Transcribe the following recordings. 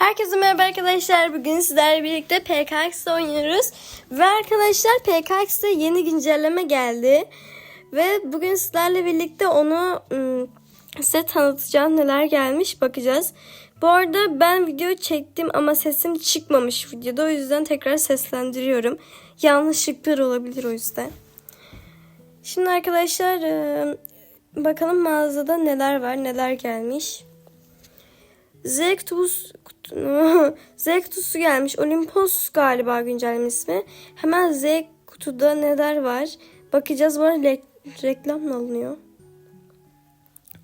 Herkese merhaba arkadaşlar. Bugün sizlerle birlikte PKX oynuyoruz. Ve arkadaşlar PKX'de yeni güncelleme geldi. Ve bugün sizlerle birlikte onu size tanıtacağım. Neler gelmiş bakacağız. Bu arada ben video çektim ama sesim çıkmamış videoda. O yüzden tekrar seslendiriyorum. Yanlışlıklar olabilir o yüzden. Şimdi arkadaşlar ım, bakalım mağazada neler var, neler gelmiş. Zektus Zektus'u gelmiş. Olympus galiba güncelleme ismi. Hemen Z kutuda neler var? Bakacağız. Bu arada re- reklam alınıyor?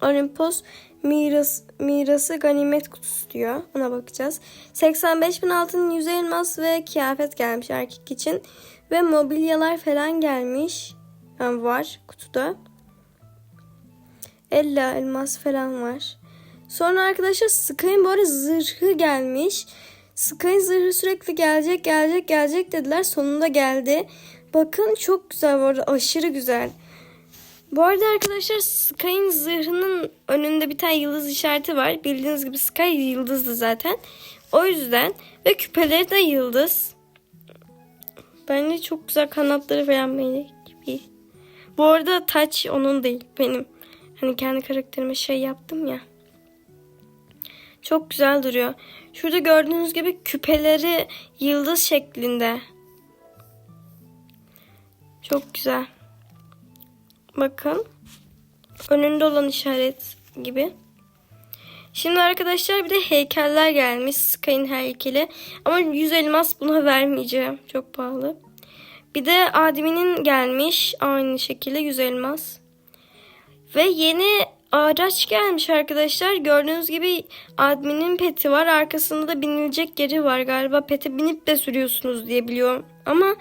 Olympus miras, mirası ganimet kutusu diyor. Ona bakacağız. 85 bin altın yüz elmas ve kıyafet gelmiş erkek için. Ve mobilyalar falan gelmiş. Yani var kutuda. 50 elmas falan var. Sonra arkadaşlar Sky'ın bu arada zırhı gelmiş. Sky'ın zırhı sürekli gelecek gelecek gelecek dediler. Sonunda geldi. Bakın çok güzel bu arada aşırı güzel. Bu arada arkadaşlar Sky'ın zırhının önünde bir tane yıldız işareti var. Bildiğiniz gibi Sky yıldızdı zaten. O yüzden ve küpeleri de yıldız. Bence çok güzel kanatları falan böyle gibi. Bu arada taç onun değil benim. Hani kendi karakterime şey yaptım ya. Çok güzel duruyor. Şurada gördüğünüz gibi küpeleri yıldız şeklinde. Çok güzel. Bakın. Önünde olan işaret gibi. Şimdi arkadaşlar bir de heykeller gelmiş. Sky'ın heykeli. Ama 100 elmas buna vermeyeceğim. Çok pahalı. Bir de Admin'in gelmiş. Aynı şekilde 100 elmas. Ve yeni araç gelmiş arkadaşlar. Gördüğünüz gibi adminin peti var. Arkasında da binilecek yeri var. Galiba pete binip de sürüyorsunuz diye biliyorum. Ama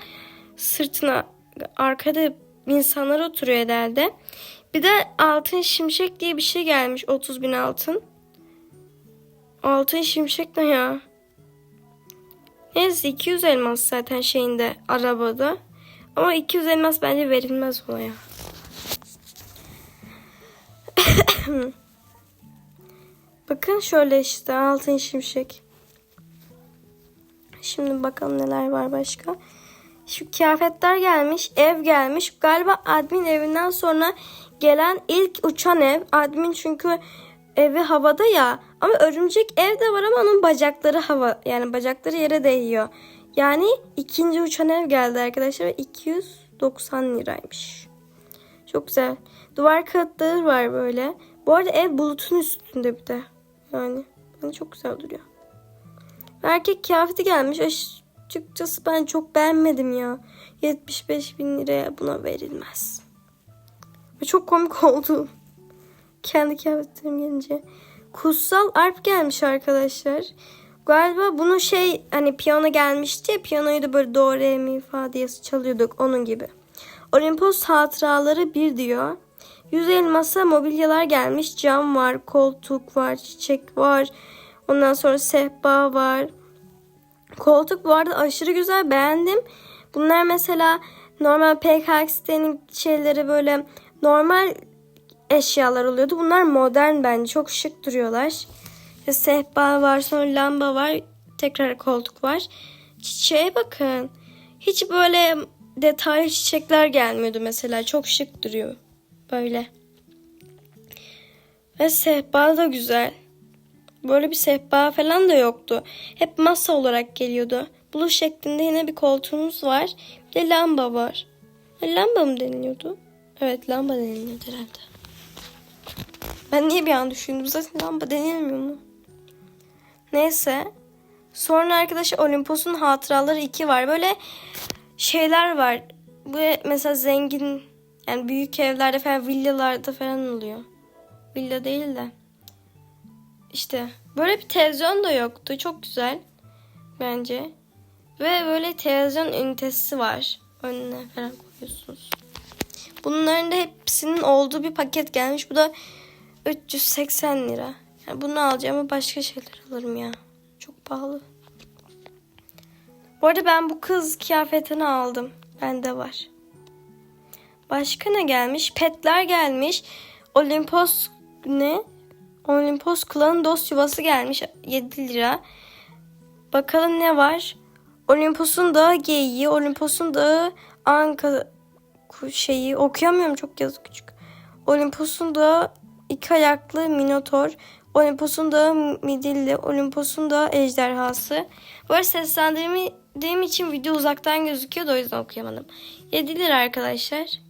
sırtına arkada insanlar oturuyor herhalde. Bir de altın şimşek diye bir şey gelmiş. 30 bin altın. Altın şimşek ne ya? Neyse 200 elmas zaten şeyinde arabada. Ama 200 elmas bence verilmez ona ya. Bakın şöyle işte altın şimşek. Şimdi bakalım neler var başka. Şu kıyafetler gelmiş, ev gelmiş. Galiba admin evinden sonra gelen ilk uçan ev. Admin çünkü evi havada ya. Ama örümcek ev de var ama onun bacakları hava. Yani bacakları yere değiyor. Yani ikinci uçan ev geldi arkadaşlar. 290 liraymış. Çok güzel. Duvar kağıtları var böyle. Bu arada ev bulutun üstünde bir de. Yani bana çok güzel duruyor. Erkek kıyafeti gelmiş. Açıkçası ben çok beğenmedim ya. 75 bin liraya buna verilmez. Ve çok komik oldu. Kendi kıyafetlerim gelince. Kutsal arp gelmiş arkadaşlar. Galiba bunu şey hani piyano gelmişti ya piyanoyu da böyle do re mi fa diye çalıyorduk onun gibi. Olimpos hatıraları bir diyor. Yüz elmasa mobilyalar gelmiş. Cam var, koltuk var, çiçek var. Ondan sonra sehpa var. Koltuk bu arada aşırı güzel beğendim. Bunlar mesela normal PKX'nin şeyleri böyle normal eşyalar oluyordu. Bunlar modern bence. Çok şık duruyorlar. İşte sehpa var, sonra lamba var. Tekrar koltuk var. Çiçeğe bakın. Hiç böyle detaylı çiçekler gelmiyordu mesela. Çok şık duruyor. Böyle. Ve sehpa da güzel. Böyle bir sehpa falan da yoktu. Hep masa olarak geliyordu. Bulu şeklinde yine bir koltuğumuz var. Bir de lamba var. Lamba mı deniliyordu? Evet lamba deniliyordu herhalde. Ben niye bir an düşündüm? Zaten lamba denilmiyor mu? Neyse. Sonra arkadaşlar Olimpos'un hatıraları 2 var. Böyle şeyler var. Bu mesela zengin yani büyük evlerde falan villalarda falan oluyor. Villa değil de. İşte böyle bir televizyon da yoktu. Çok güzel bence. Ve böyle televizyon ünitesi var. Önüne falan koyuyorsunuz. Bunların da hepsinin olduğu bir paket gelmiş. Bu da 380 lira. Yani bunu alacağım ama başka şeyler alırım ya. Çok pahalı. Bu arada ben bu kız kıyafetini aldım. Bende var. Başka ne gelmiş? Petler gelmiş. Olimpos ne? Olimpos klanın dost yuvası gelmiş. 7 lira. Bakalım ne var? Olimpos'un dağı geyiği, Olimpos'un dağı anka şeyi okuyamıyorum çok yazı küçük. Olimpos'un dağı iki ayaklı minotor, Olimpos'un dağı midilli, Olimpos'un dağı ejderhası. Böyle seslendirdiğim için video uzaktan gözüküyor o yüzden okuyamadım. Yedilir arkadaşlar.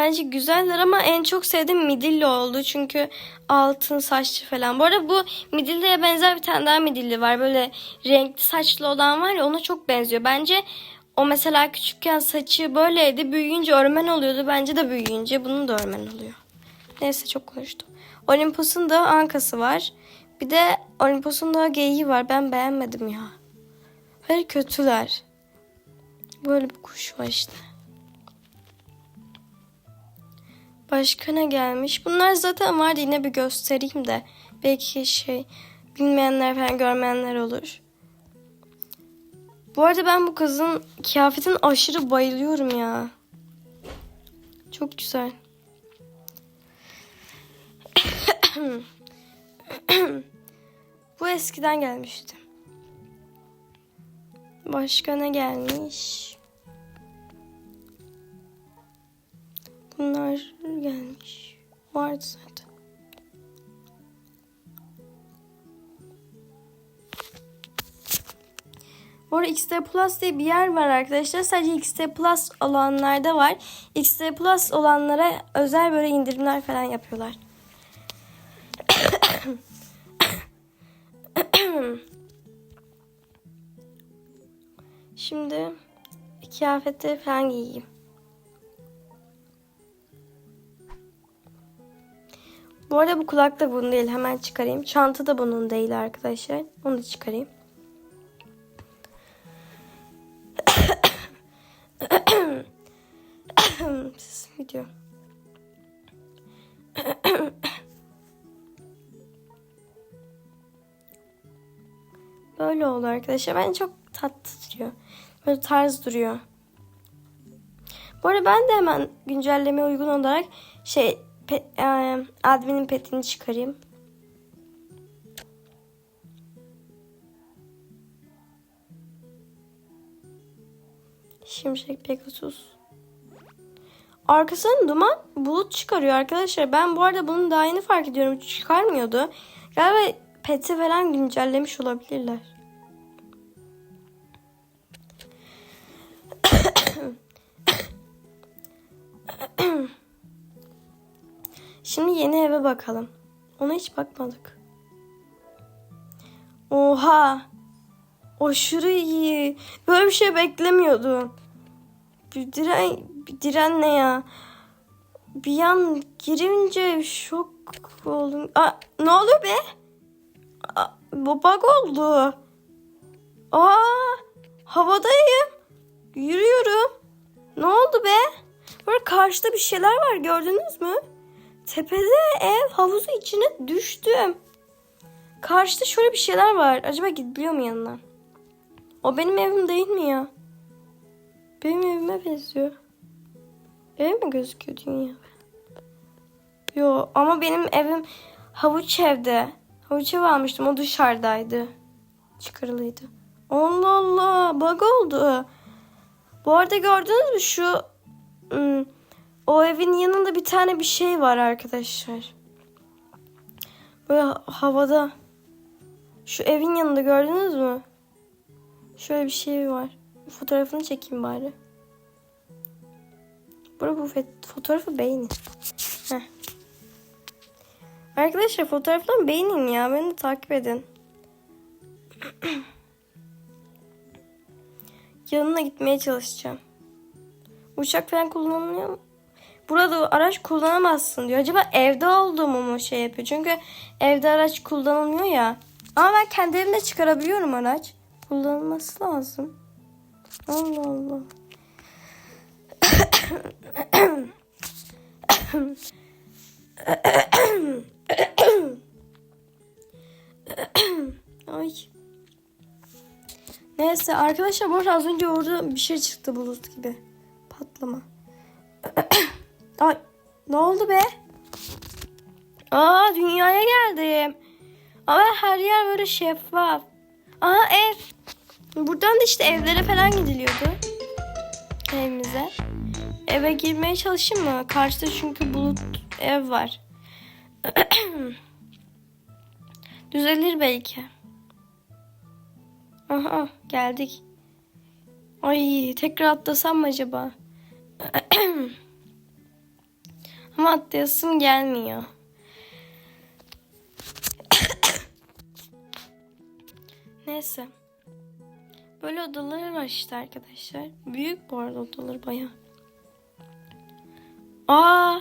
Bence güzeller ama en çok sevdiğim midilli oldu. Çünkü altın saçlı falan. Bu arada bu midilliye benzer bir tane daha midilli var. Böyle renkli saçlı olan var ya ona çok benziyor. Bence o mesela küçükken saçı böyleydi. Büyüyünce örmen oluyordu. Bence de büyüyünce bunun da örmen oluyor. Neyse çok konuştum. Olimpos'un da ankası var. Bir de Olimpos'un da geyiği var. Ben beğenmedim ya. Hayır kötüler. Böyle bir kuş var işte. Başka ne gelmiş? Bunlar zaten vardı yine bir göstereyim de. Belki şey bilmeyenler falan görmeyenler olur. Bu arada ben bu kızın kıyafetine aşırı bayılıyorum ya. Çok güzel. bu eskiden gelmişti. Başka ne gelmiş? Bunlar gelmiş. Vardı zaten. Bu arada XD Plus diye bir yer var arkadaşlar. Sadece XD Plus olanlarda var. XD Plus olanlara özel böyle indirimler falan yapıyorlar. Şimdi kıyafetleri falan giyeyim. Bu arada bu kulak da bunun değil. Hemen çıkarayım. Çanta da bunun değil arkadaşlar. Onu da çıkarayım. Sesim gidiyor. Böyle oldu arkadaşlar. Ben çok tatlı duruyor. Böyle tarz duruyor. Bu arada ben de hemen güncellemeye uygun olarak şey pe, e, admin'in petini çıkarayım. Şimşek Pegasus. Arkasından duman bulut çıkarıyor arkadaşlar. Ben bu arada bunun daha yeni fark ediyorum. Çıkarmıyordu. Galiba peti falan güncellemiş olabilirler. Şimdi yeni eve bakalım. Ona hiç bakmadık. Oha. Aşırı iyi. Böyle bir şey beklemiyordum. Bir diren, bir diren ne ya? Bir an girince şok oldum. Aa, ne oluyor be? Aa, bu bug oldu. Aa, havadayım. Yürüyorum. Ne oldu be? Böyle karşıda bir şeyler var gördünüz mü? Tepede ev havuzu içine düştüm. Karşıda şöyle bir şeyler var. Acaba gidebiliyor mu yanına? O benim evim değil mi ya? Benim evime benziyor. Ev mi gözüküyor dünya? Yo ama benim evim havuç evde. Havuç ev almıştım o dışarıdaydı. Çıkarılıydı. Allah Allah bug oldu. Bu arada gördünüz mü şu ım, o evin yanında bir tane bir şey var arkadaşlar. Böyle havada. Şu evin yanında gördünüz mü? Şöyle bir şey var. Fotoğrafını çekeyim bari. Burada bu fotoğrafı beğenin. Heh. Arkadaşlar fotoğraflarımı beğenin ya. Beni de takip edin. Yanına gitmeye çalışacağım. Uçak falan kullanılıyor mu? Burada araç kullanamazsın diyor. Acaba evde olduğumu mu şey yapıyor? Çünkü evde araç kullanılmıyor ya. Ama ben kendi evimde çıkarabiliyorum araç. Kullanılması lazım. Allah Allah. Ay. Neyse arkadaşlar bu az önce orada bir şey çıktı bulut gibi. Patlama. Ay ne oldu be? Aa dünyaya geldim. Ama her yer böyle şeffaf. Aha ev. Buradan da işte evlere falan gidiliyordu. Evimize. Eve girmeye çalışayım mı? Karşıda çünkü bulut ev var. Düzelir belki. Aha geldik. Ay tekrar atlasam mı acaba? Ama atlayasım gelmiyor. Neyse. Böyle odaları var işte arkadaşlar. Büyük bu arada odaları baya. Aa!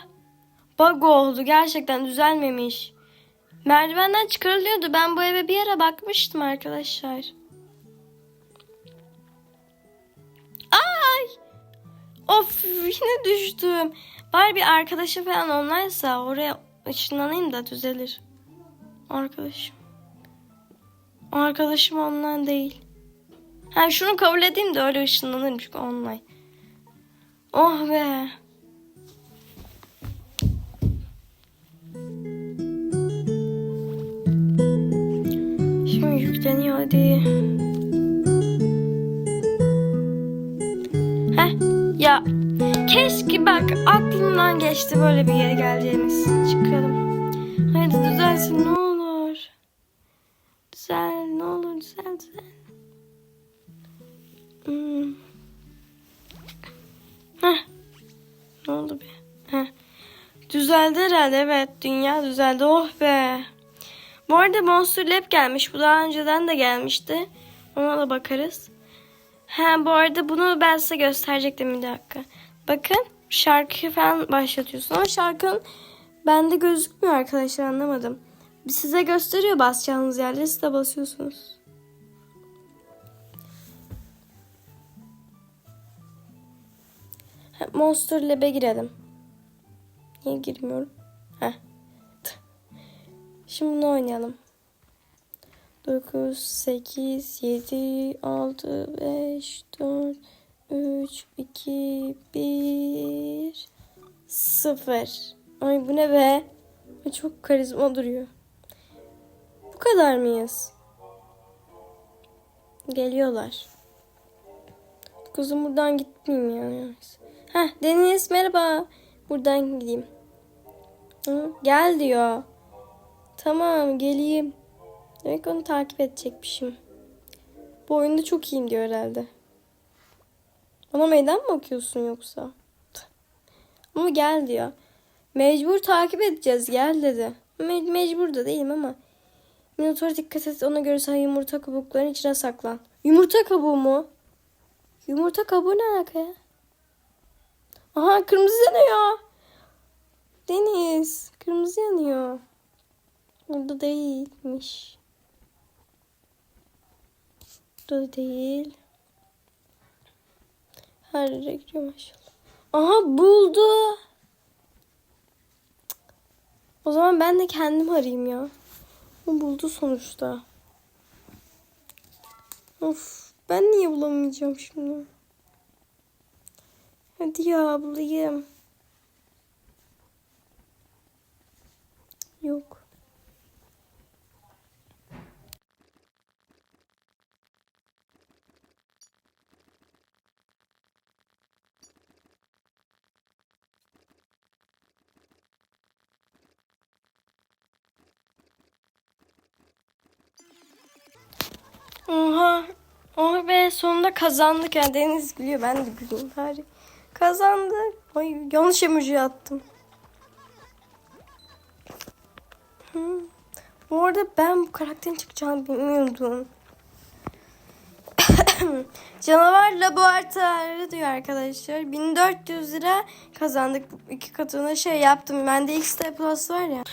Bug oldu. Gerçekten düzelmemiş. Merdivenden çıkarılıyordu. Ben bu eve bir ara bakmıştım arkadaşlar. Ay! Of yine düştüm. Var bir arkadaşım falan online'sa oraya ışınlanayım da düzelir. Arkadaşım. Arkadaşım online değil. Ha şunu kabul edeyim de öyle ışınlanırım çünkü online. Oh be. Şimdi yükleniyor hadi. Heh ya keşke bak aklımdan geçti böyle bir yere geleceğimiz. Çıkalım. Hadi düzelsin ne olur. Düzel ne olur düzel düzel. Hmm. Heh. Ne oldu be? Heh. Düzeldi herhalde evet. Dünya düzeldi. Oh be. Bu arada Monster Lab gelmiş. Bu daha önceden de gelmişti. Ona da bakarız. Ha bu arada bunu ben size gösterecektim bir dakika. Bakın şarkı falan başlatıyorsun ama şarkının bende gözükmüyor arkadaşlar anlamadım. Size gösteriyor basacağınız yerleri siz de basıyorsunuz. Monster Lab'e girelim. Niye girmiyorum? Heh. Şimdi bunu oynayalım. 9, 8, 7, 6, 5, 4, 3, 2, 1, 0. Ay bu ne be? Çok karizma duruyor. Bu kadar mıyız? Geliyorlar. Kızım buradan gitmeyeyim yani. Heh Deniz merhaba. Buradan gideyim. Hı, gel diyor. Tamam geleyim. Demek onu takip edecekmişim. Bu oyunda çok iyiyim diyor herhalde. Bana meydan mı okuyorsun yoksa? Ama gel diyor. Mecbur takip edeceğiz gel dedi. Me- mecbur da değilim ama. Minotaur dikkat et ona göre sen yumurta kabuklarının içine saklan. Yumurta kabuğu mu? Yumurta kabuğu ne alaka ya? Aha kırmızı yanıyor. Deniz kırmızı yanıyor. Burada değilmiş. Burada değil. Her yere giriyor maşallah. Aha buldu. O zaman ben de kendim arayayım ya. O buldu sonuçta. Of ben niye bulamayacağım şimdi? Hadi ya bulayım. Yok. Oha. Oh be sonunda kazandık ya. Deniz gülüyor. Ben de gülüyorum. Bari. Kazandık. Ay yanlış emoji attım. Hı. Bu arada ben bu karakterin çıkacağını bilmiyordum. Canavar laboratuvarı diyor arkadaşlar. 1400 lira kazandık. İki katına şey yaptım. Bende XT Plus var ya.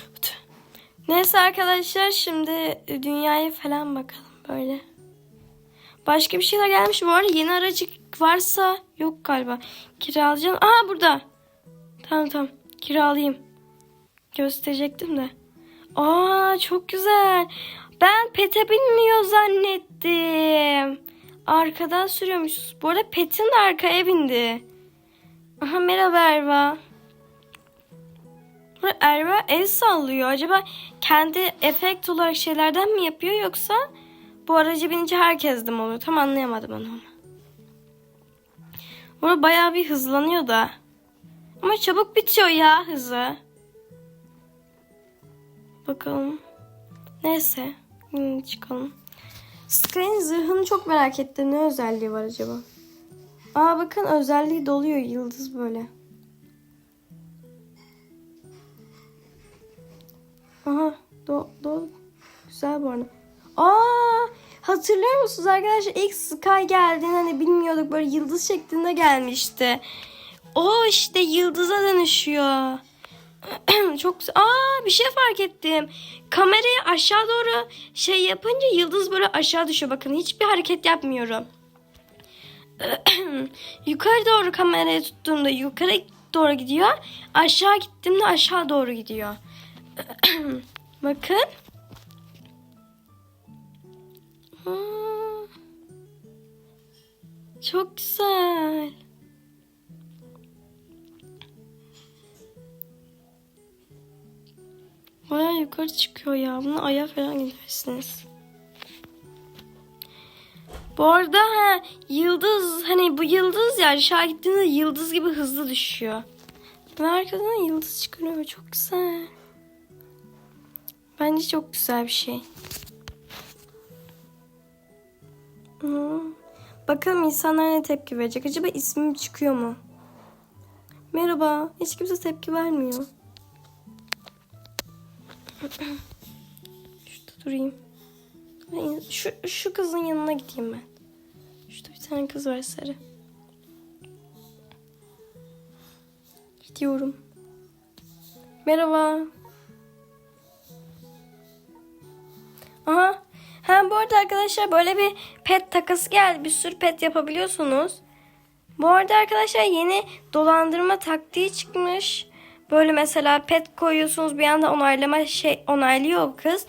Neyse arkadaşlar şimdi dünyaya falan bakalım böyle. Başka bir şeyler gelmiş. Bu arada yeni aracı varsa yok galiba. Kiralayacağım. Aha burada. Tamam tamam. Kiralayayım. Gösterecektim de. Aa çok güzel. Ben pete binmiyor zannettim. Arkadan sürüyormuşuz. Bu arada Pet'in de arkaya bindi. Aha merhaba Erva. Erva el sallıyor. Acaba kendi efekt olarak şeylerden mi yapıyor yoksa Bu araca binince herkes de mi oluyor? Tam anlayamadım onu. Burada bayağı bir hızlanıyor da. Ama çabuk bitiyor ya hızı. Bakalım. Neyse. Hmm, çıkalım. Sky'ın zırhını çok merak ettim. Ne özelliği var acaba? Aa bakın özelliği doluyor yıldız böyle. Aha do, do güzel bu arada. Aa hatırlıyor musunuz arkadaşlar ilk Sky geldiğinde hani bilmiyorduk böyle yıldız şeklinde gelmişti. O işte yıldıza dönüşüyor. Çok. Aa bir şey fark ettim. Kamerayı aşağı doğru şey yapınca yıldız böyle aşağı düşüyor. Bakın hiçbir hareket yapmıyorum. yukarı doğru kamerayı tuttuğumda yukarı doğru gidiyor. Aşağı gittiğimde aşağı doğru gidiyor. Bakın. Çok güzel. Baya yukarı çıkıyor ya. Bunu aya falan gidersiniz. Bu arada ha, yıldız hani bu yıldız ya aşağı gittiğinde yıldız gibi hızlı düşüyor. Ve arkadan yıldız çıkarıyor. Çok güzel. Bence çok güzel bir şey. Hmm. Bakalım insanlar ne tepki verecek. Acaba ismim çıkıyor mu? Merhaba. Hiç kimse tepki vermiyor. Şurada durayım. Şu, şu kızın yanına gideyim ben. Şurada bir tane kız var sarı. Gidiyorum. Merhaba. Bu arada arkadaşlar böyle bir pet takası geldi. Bir sürü pet yapabiliyorsunuz. Bu arada arkadaşlar yeni dolandırma taktiği çıkmış. Böyle mesela pet koyuyorsunuz bir anda onaylama şey onaylıyor kız.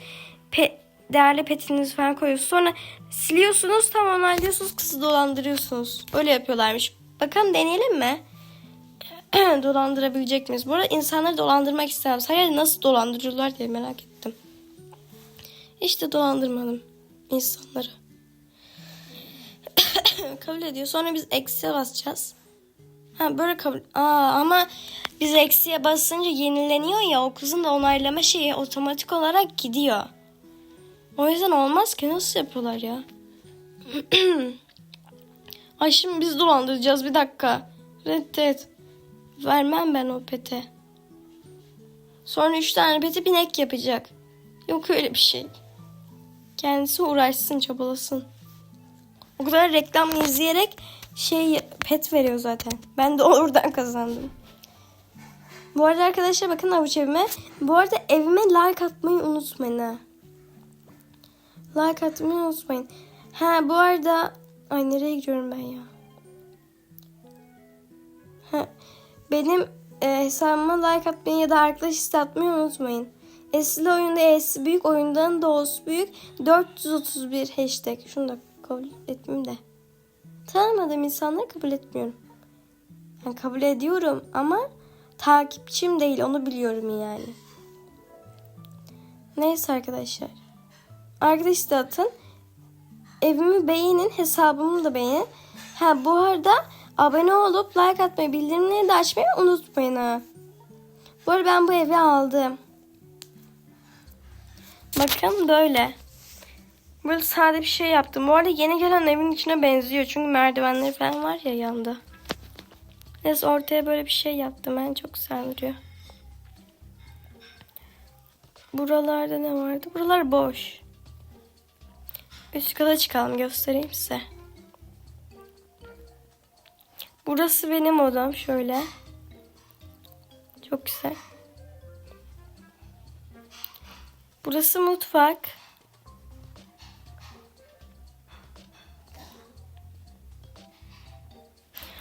Pet, değerli petinizi falan koyuyorsunuz. Sonra siliyorsunuz tam onaylıyorsunuz kızı dolandırıyorsunuz. Öyle yapıyorlarmış. Bakalım deneyelim mi? Dolandırabilecek miyiz? Bu arada insanları dolandırmak istemem. Sadece nasıl dolandırıyorlar diye merak ettim. İşte dolandırmadım insanları. kabul ediyor. Sonra biz eksiye basacağız. Ha böyle kabul. Aa ama biz eksiye basınca yenileniyor ya o kızın da onaylama şeyi otomatik olarak gidiyor. O yüzden olmaz ki nasıl yapıyorlar ya? Ay şimdi biz dolandıracağız bir dakika. Reddet. Vermem ben o pete. Sonra üç tane peti binek yapacak. Yok öyle bir şey. Kendisi uğraşsın çabalasın. O kadar reklam izleyerek şey pet veriyor zaten. Ben de oradan kazandım. Bu arada arkadaşlar bakın avuç evime. Bu arada evime like atmayı unutmayın ha. Like atmayı unutmayın. Ha bu arada ay nereye gidiyorum ben ya? Ha, benim e, hesabıma like atmayı ya da arkadaş isteği atmayı unutmayın. Esli oyunda E'si büyük oyundan Doğusu büyük 431 hashtag. Şunu da kabul etmeyeyim de. Tanımadığım insanları kabul etmiyorum. Yani kabul ediyorum ama takipçim değil onu biliyorum yani. Neyse arkadaşlar. Arkadaş da atın. Evimi beğenin, hesabımı da beğenin. Ha bu arada abone olup like atmayı, bildirimleri de açmayı unutmayın ha. Bu arada ben bu evi aldım. Bakın böyle. Böyle sade bir şey yaptım. Bu arada yeni gelen evin içine benziyor. Çünkü merdivenleri falan var ya yanda. Neyse ortaya böyle bir şey yaptım. Ben çok güzel. Buralarda ne vardı? Buralar boş. Üst kata çıkalım göstereyim size. Burası benim odam şöyle. Çok güzel. Burası mutfak.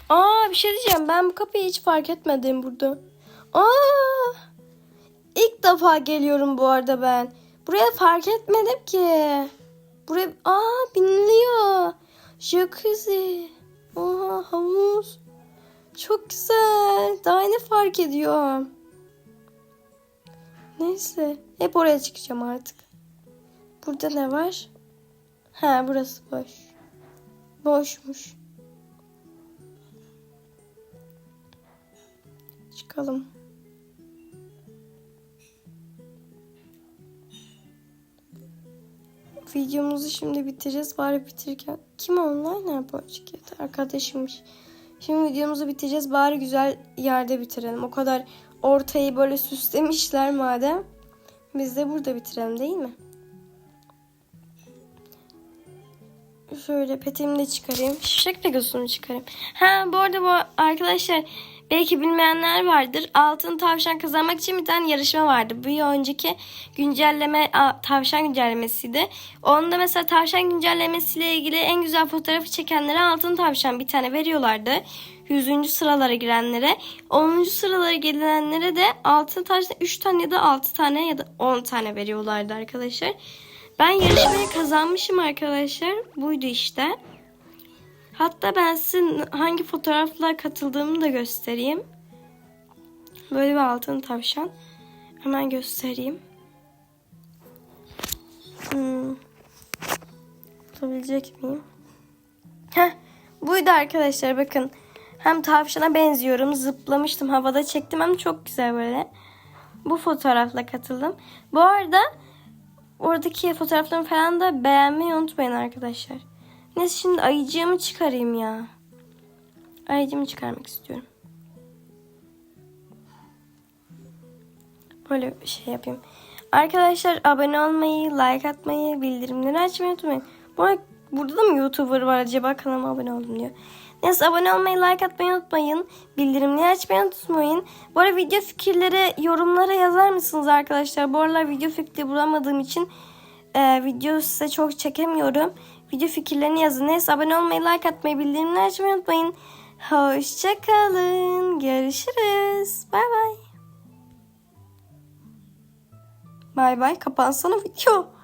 Aa bir şey diyeceğim. Ben bu kapıyı hiç fark etmedim burada. Aa! İlk defa geliyorum bu arada ben. Buraya fark etmedim ki. Buraya aa biniliyor. Jacuzzi. Oha havuz. Çok güzel. Daha ne fark ediyorum. Neyse. Hep oraya çıkacağım artık. Burada ne var? Ha burası boş. Boşmuş. Çıkalım. Videomuzu şimdi bitireceğiz. Bari bitirirken. Kim online yapacak? Arkadaşımmış. Şimdi videomuzu bitireceğiz. Bari güzel yerde bitirelim. O kadar ortayı böyle süslemişler madem. Biz de burada bitirelim değil mi? Şöyle petimi de çıkarayım. Şişek Pegasus'unu çıkarayım. Ha bu arada bu arkadaşlar belki bilmeyenler vardır. Altın tavşan kazanmak için bir tane yarışma vardı. Bir önceki güncelleme tavşan güncellemesiydi. Onda mesela tavşan güncellemesiyle ilgili en güzel fotoğrafı çekenlere altın tavşan bir tane veriyorlardı. 100. sıralara girenlere. 10. sıralara gelenlere de altın tavşan 3 tane ya da 6 tane ya da 10 tane veriyorlardı arkadaşlar. Ben yarışmayı kazanmışım arkadaşlar. Buydu işte. Hatta ben size hangi fotoğrafla katıldığımı da göstereyim. Böyle bir altın tavşan. Hemen göstereyim. Hmm. Tutabilecek miyim? Heh, buydu arkadaşlar bakın. Hem tavşana benziyorum. Zıplamıştım havada çektim hem çok güzel böyle. Bu fotoğrafla katıldım. Bu arada oradaki fotoğraflarımı falan da beğenmeyi unutmayın arkadaşlar. Neyse şimdi ayıcığımı çıkarayım ya. Ayıcığımı çıkarmak istiyorum. Böyle bir şey yapayım. Arkadaşlar abone olmayı, like atmayı, bildirimleri açmayı unutmayın. Bu arada burada da mı YouTuber var acaba kanalıma abone oldum diyor. Neyse abone olmayı, like atmayı unutmayın. Bildirimleri açmayı unutmayın. Bu arada video fikirleri yorumlara yazar mısınız arkadaşlar? Bu aralar video fikri bulamadığım için e, video size çok çekemiyorum. Video fikirlerini yazın. Neyse abone olmayı, like atmayı, bildirimleri açmayı unutmayın. Hoşçakalın. Görüşürüz. Bay bay. Bay bay. Kapansana video.